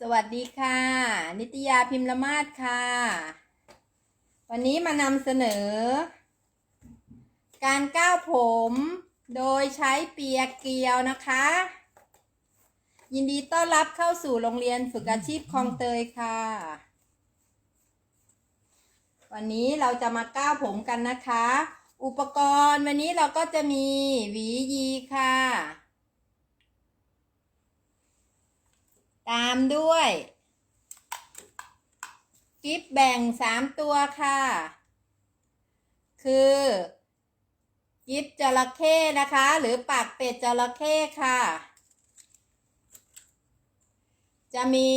สวัสดีค่ะ นิตยาพิมพ์ละมาศค่ะ วันนี้มานำเสนอ การก้าวผมโดยใช้เปียกเกลียวนะคะ ยินดีต้อนรับเข้าสู่โรงเรียนฝึกอาชีพคลองเตยค่ะ วันนี้เราจะมาก้าวผมกันนะคะ อุปกรณ์วันนี้เราก็จะมีหวียีค่ะ ตามด้วยกิฟแบ่งสามตัวค่ะ คือกิฟจระเข้นะคะ หรือปากเป็ดจระเข้ค่ะ จะมี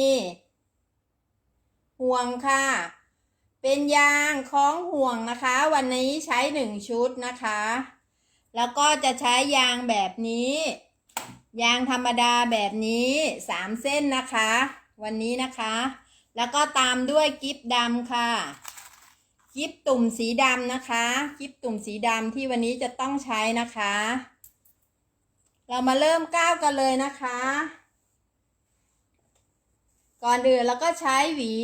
ห่วงค่ะ เป็นยางคล้องห่วงนะคะ วันนี้ใช้หนึ่งชุดนะคะ แล้วก็จะใช้ยางแบบนี้ ยางธรรมดาแบบนี้สามเส้นนะคะ วันนี้นะคะ แล้วก็ตามด้วยกิฟดำค่ะ กิฟตุ่มสีดำนะคะ กิฟตุ่มสีดำที่วันนี้จะต้องใช้นะคะ เรามาเริ่มก้าวกันเลยนะคะ ก่อนอื่นเราก็ใช้หวี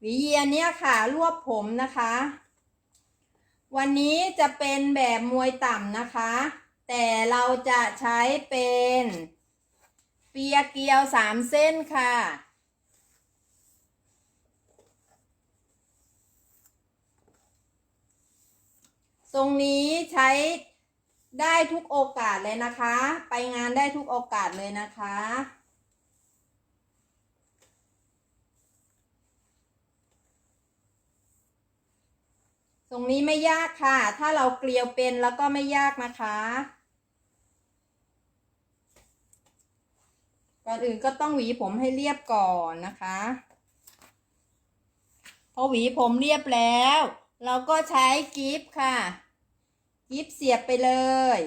หวีเยียนเนี่ยค่ะ รวบผมนะคะ วันนี้จะเป็นแบบมวยต่ำนะคะ แต่เราจะใช้เป็นเปียเกลียวสามเส้นค่ะทรงนี้ใช้ได้ทุกโอกาสเลยนะคะ ไปงานได้ทุกโอกาสเลยนะคะ ตรงนี้ไม่ยากค่ะ ถ้าเราเกลียวเป็นแล้วก็ไม่ยากนะคะ ก่อนอื่นก็ต้องหวีผมให้เรียบก่อนนะคะพอหวีผมเรียบแล้ว เราก็ใช้กิฟค่ะ กิฟเสียบไปเลย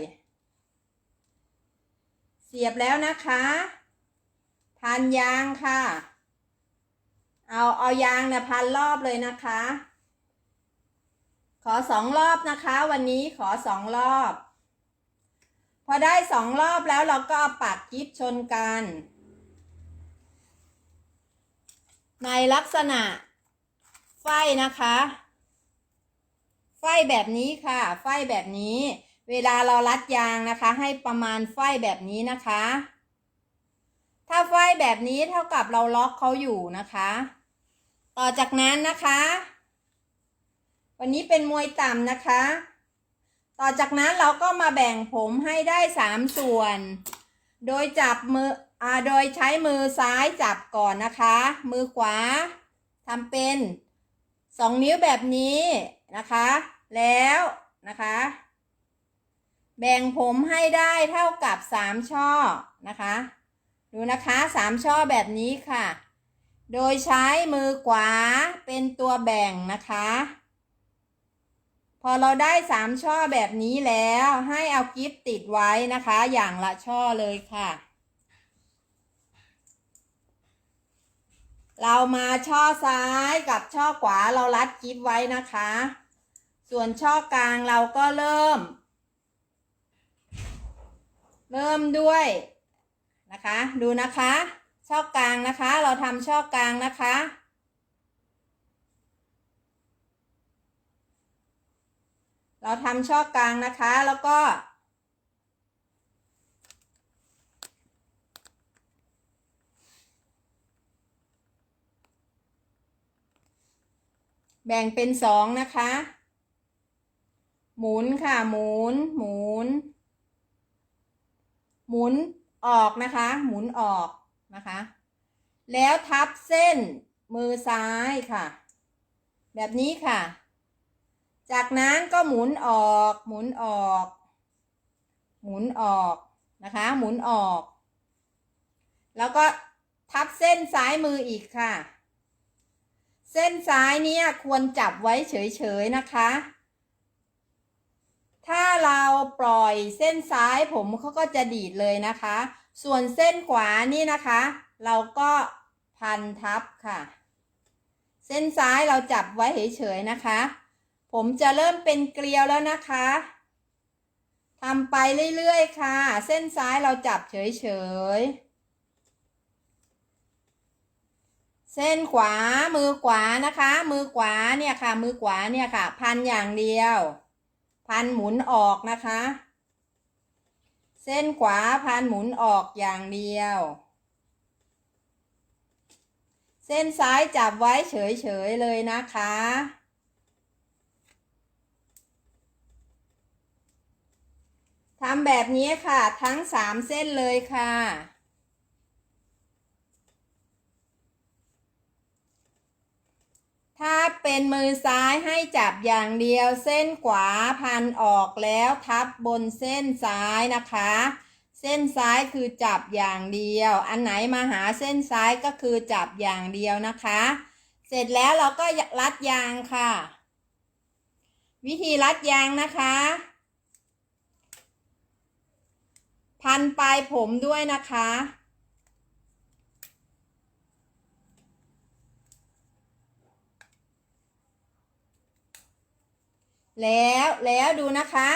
เสียบแล้วนะคะพันยางค่ะ เอาเอายางนะพันรอบเลยนะคะ ขอสองรอบนะคะ วันนี้ขอสองรอบ พอได้สองรอบแล้วเราก็เอาปากกิฟชนกัน ในลักษณะไฟนะคะ ไฟแบบนี้ค่ะ ไฟแบบนี้ เวลาเรารัดยางนะคะ ให้ประมาณไฟแบบนี้นะคะ ถ้าไฟแบบนี้เท่ากับเราล็อกเขาอยู่นะคะ ต่อจากนั้นนะคะ วันนี้เป็นมวยต่ำนะคะ ต่อจากนั้นเราก็มาแบ่งผมให้ได้สามส่วน โดยจับมืออ่าโดยใช้มือซ้ายจับก่อนนะคะ มือขวาทำเป็นสองนิ้วแบบนี้นะคะ แล้วนะคะ แบ่งผมให้ได้เท่ากับสามช่อนะคะ ดูนะคะสามช่อแบบนี้ค่ะ โดยใช้มือขวาเป็นตัวแบ่งนะคะ พอเราได้สามช่อแบบนี้แล้วให้เอากิฟติดไว้นะคะ อย่างละช่อเลยค่ะ เรามาช่อซ้ายกับช่อขวาเรารัดกิฟไว้นะคะ ส่วนช่อกลางเราก็เริ่ม เริ่มด้วยนะคะ ดูนะคะ ช่อกลางนะคะ เราทำช่อกลางนะคะ เราทำช่อกลางนะคะแล้วก็ แบ่งเป็นสองนะคะ หมุนค่ะหมุนหมุน หมุนออกนะคะ หมุนออกนะคะ แล้วทับเส้นมือซ้ายค่ะ แบบนี้ค่ะ จากนั้นก็หมุนออก หมุนออก หมุนออกนะคะ หมุนออก แล้วก็ทับเส้นซ้ายมืออีกค่ะ เส้นซ้ายเนี่ยควรจับไว้เฉยๆนะคะ ถ้าเราปล่อยเส้นซ้ายผมเขาก็จะดีดเลยนะคะ ส่วนเส้นขวานี่นะคะ เราก็พันทับค่ะ เส้นซ้ายเราจับไว้เฉยๆนะคะ ผมจะเริ่มเป็นเกลียวแล้วนะคะทำไปเรื่อยๆค่ะ เส้นซ้ายเราจับเฉยๆ เส้นขวามือขวานะคะ มือขวาเนี่ยค่ะ มือขวาเนี่ยค่ะ พันอย่างเดียว พันหมุนออกนะคะ เส้นขวาพันหมุนออกอย่างเดียว เส้นซ้ายจับไว้เฉยๆเลยนะคะ ทำแบบนี้ค่ะ ทั้งสามเส้นเลยค่ะ ถ้าเป็นมือซ้ายให้จับอย่างเดียวเส้นขวาพันออกแล้วทับบนเส้นซ้ายนะคะ เส้นซ้ายคือจับอย่างเดียว อันไหนมาหาเส้นซ้ายก็คือจับอย่างเดียวนะคะ เสร็จแล้วเราก็รัดยางค่ะ วิธีรัดยางนะคะ พันปลายผมด้วยนะคะ แล้วแล้วดูนะคะ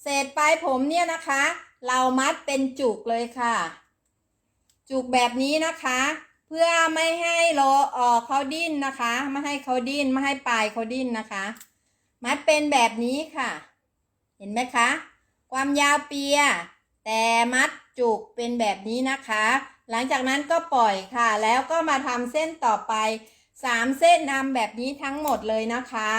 เศษปลายผมเนี่ยนะคะ เรามัดเป็นจุกเลยค่ะ จุกแบบนี้นะคะ เพื่อไม่ให้โลเออเขาดิ้นนะคะ ไม่ให้เขาดิ้นไม่ให้ปลายเขาดิ้นนะคะ มัดเป็นแบบนี้ค่ะ เห็นไหมคะ ความยาวเปีย แต่มัดจุกเป็นแบบนี้นะคะ หลังจากนั้นก็ปล่อยค่ะ แล้วก็มาทำเส้นต่อไปสามเส้นทำแบบนี้ทั้งหมดเลยนะคะ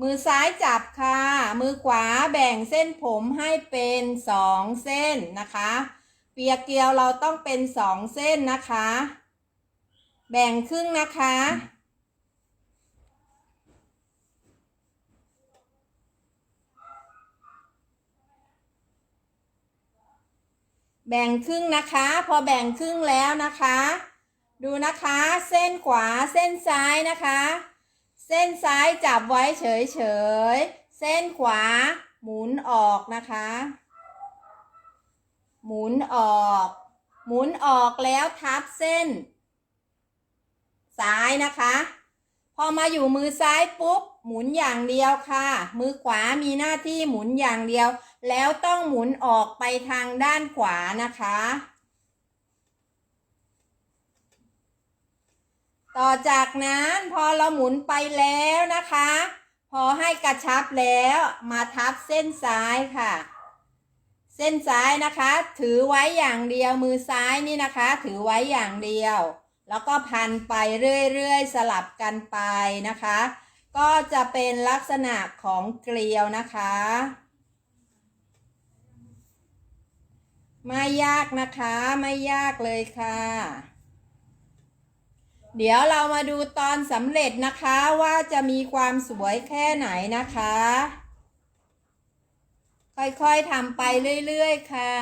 มือซ้ายจับค่ะ มือขวาแบ่งเส้นผมให้เป็นสองเส้นนะคะ เปียกเกลียวเราต้องเป็นสองเส้นนะคะ แบ่งครึ่งนะคะ แบ่งครึ่งนะคะ พอแบ่งครึ่งแล้วนะคะ ดูนะคะ เส้นขวาเส้นซ้ายนะคะ เส้นซ้ายจับไว้เฉยๆเส้นขวาหมุนออกนะคะ หมุนออก หมุนออกแล้วทับเส้น ซ้ายนะคะ พอมาอยู่มือซ้ายปุ๊บหมุนอย่างเดียวค่ะ มือขวามีหน้าที่หมุนอย่างเดียว แล้วต้องหมุนออกไปทางด้านขวานะคะ ต่อจากนั้นพอเราหมุนไปแล้วนะคะ พอให้กระชับแล้วมาทับเส้นซ้ายค่ะ เส้นซ้ายนะคะ ถือไว้อย่างเดียวมือซ้ายนี่นะคะ ถือไว้อย่างเดียว แล้วก็พันไปเรื่อยๆ สลับกันไปนะคะ ก็จะเป็นลักษณะของเกลียวนะคะ ไม่ยากนะคะไม่ยากเลยค่ะ เดี๋ยวเรามาดูตอนสำเร็จนะคะว่าจะมีความสวยแค่ไหนนะคะ ค่อยๆทำไปเรื่อยๆค่ะ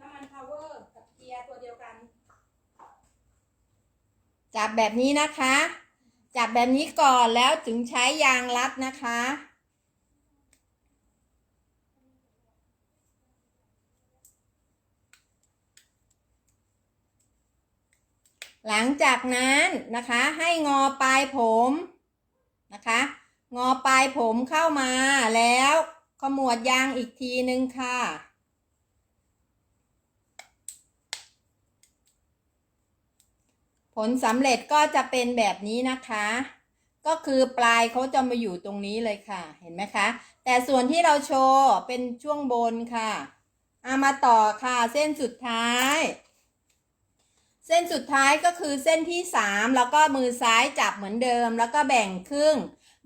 น้ำมันพาวเวอร์กับเกียร์ตัวเดียวกันจับแบบนี้นะคะ จับแบบนี้ก่อนแล้วถึงใช้ยางรัดนะคะ หลังจากนั้นนะคะให้งอปลายผมนะคะ งอปลายผมเข้ามาแล้วขมวดยางอีกทีนึงค่ะ ผลสำเร็จก็จะเป็นแบบนี้นะคะ ก็คือปลายเขาจะมาอยู่ตรงนี้เลยค่ะ เห็นไหมคะ แต่ส่วนที่เราโชว์เป็นช่วงบนค่ะ เอามาต่อค่ะเส้นสุดท้าย เส้นสุดท้ายก็คือเส้นที่สามแล้วก็มือซ้ายจับเหมือนเดิม แล้วก็แบ่งครึ่ง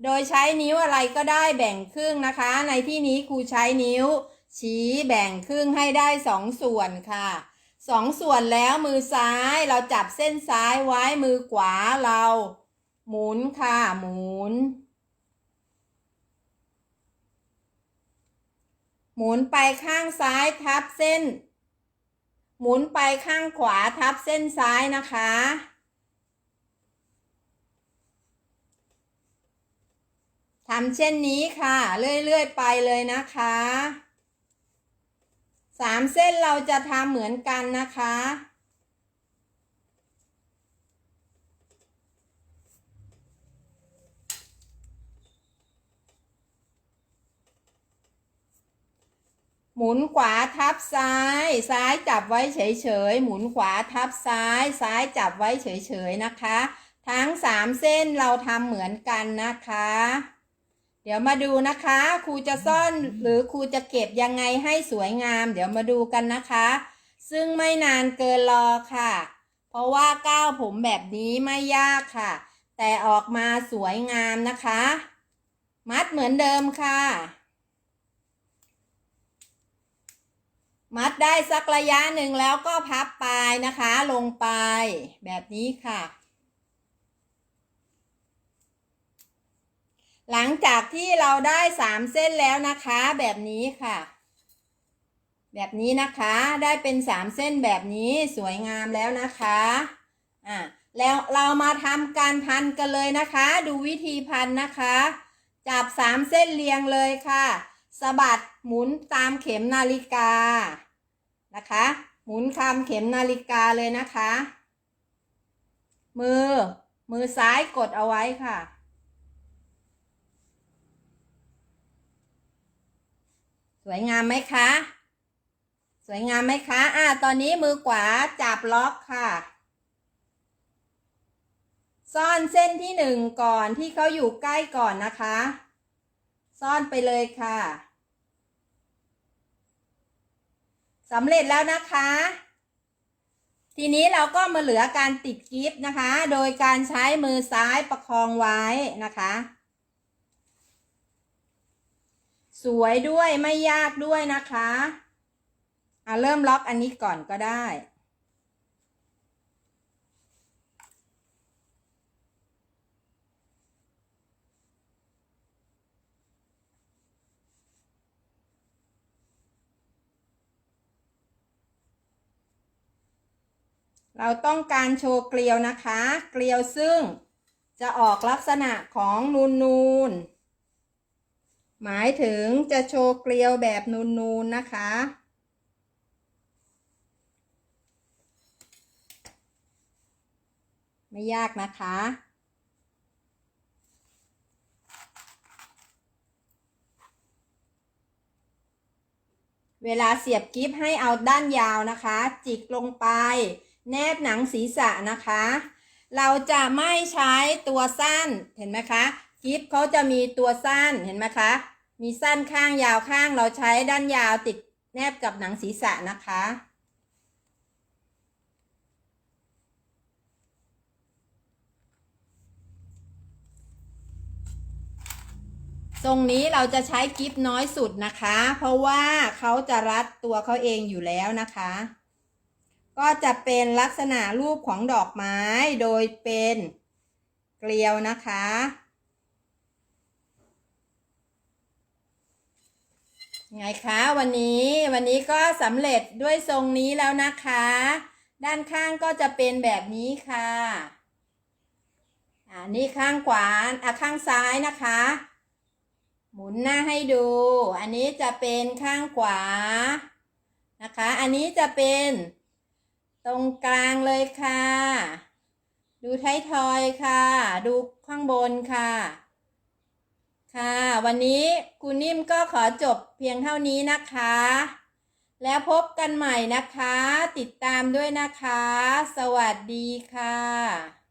โดยใช้นิ้วอะไรก็ได้แบ่งครึ่งนะคะ ในที่นี้ครูใช้นิ้ว ชี้แบ่งครึ่งให้ได้สองส่วนค่ะสองส่วนแล้วมือซ้ายเราจับเส้นซ้ายไว้มือขวาเรา หมุนค่ะหมุน หมุนไปข้างซ้ายทับเส้น หมุนไปข้างขวาทับเส้นซ้ายนะคะ ทำเช่นนี้ค่ะ เรื่อยๆไปเลยนะคะสามเส้นเราจะทำเหมือนกันนะคะ หมุนขวาทับซ้าย ซ้ายจับไว้เฉยๆ หมุนขวาทับซ้าย ซ้ายจับไว้เฉยๆนะคะ ทั้งสามเส้นเราทำเหมือนกันนะคะ เดี๋ยวมาดูนะคะ ครูจะซ่อนหรือครูจะเก็บยังไงให้สวยงาม เดี๋ยวมาดูกันนะคะ ซึ่งไม่นานเกินรอค่ะ เพราะว่าก้าวผมแบบนี้ไม่ยากค่ะ แต่ออกมาสวยงามนะคะ มัดเหมือนเดิมค่ะ มัดได้สักระยะหนึ่งแล้วก็พับปลายนะคะ ลงไปแบบนี้ค่ะ หลังจากที่เราได้สามเส้นแล้วนะคะ แบบนี้ค่ะ แบบนี้นะคะได้เป็นสามเส้นแบบนี้สวยงามแล้วนะคะอะแล้วเรามาทำการพันกันเลยนะคะ ดูวิธีพันนะคะ จับสามเส้นเรียงเลยค่ะสะบัดหมุนตามเข็มนาฬิกา นะคะ หมุนคำเข็มนาฬิกาเลยนะคะ มือ มือซ้ายกดเอาไว้ค่ะ สวยงามไหมคะ สวยงามไหมคะ อ่า ตอนนี้มือขวาจับล็อกค่ะซ่อนเส้นที่หนึ่งก่อนที่เขาอยู่ใกล้ก่อนนะคะ ซ่อนไปเลยค่ะ สำเร็จแล้วนะคะ ทีนี้เราก็มาเหลือการติดกิฟต์นะคะ โดยการใช้มือซ้ายประคองไว้นะคะ สวยด้วยไม่ยากด้วยนะคะอะเริ่มล็อกอันนี้ก่อนก็ได้ เราต้องการโชว์เกลียวนะคะ เกลียวซึ่งจะออกลักษณะของนูนนูนหมายถึงจะโชว์เกลียวแบบนูนนูนนะคะ ไม่ยากนะคะ เวลาเสียบกิฟให้เอาด้านยาวนะคะ จิกลงไป แนบหนังศีรษะนะคะ เราจะไม่ใช้ตัวสั้นเห็นไหมคะกิฟเขาจะมีตัวสั้นเห็นไหมคะ มีสั้นข้างยาวข้างเราใช้ด้านยาวติดแนบกับหนังศีรษะนะคะทรงนี้เราจะใช้กิฟน้อยสุดนะคะ เพราะว่าเขาจะรัดตัวเขาเองอยู่แล้วนะคะ ก็จะเป็นลักษณะรูปของดอกไม้โดยเป็นเกลียวนะคะ ไงคะวันนี้วันนี้ก็สำเร็จด้วยทรงนี้แล้วนะคะ ด้านข้างก็จะเป็นแบบนี้ค่ะอ่านี่ข้างขวาอะข้างซ้ายนะคะ หมุนหน้าให้ดู อันนี้จะเป็นข้างขวานะคะ อันนี้จะเป็น ตรงกลางเลยค่ะ ดูท้ายทอยค่ะ ดูข้างบนค่ะ ค่ะ วันนี้คุณนิ่มก็ขอจบเพียงเท่านี้นะคะ แล้วพบกันใหม่นะคะ ติดตามด้วยนะคะ สวัสดีค่ะ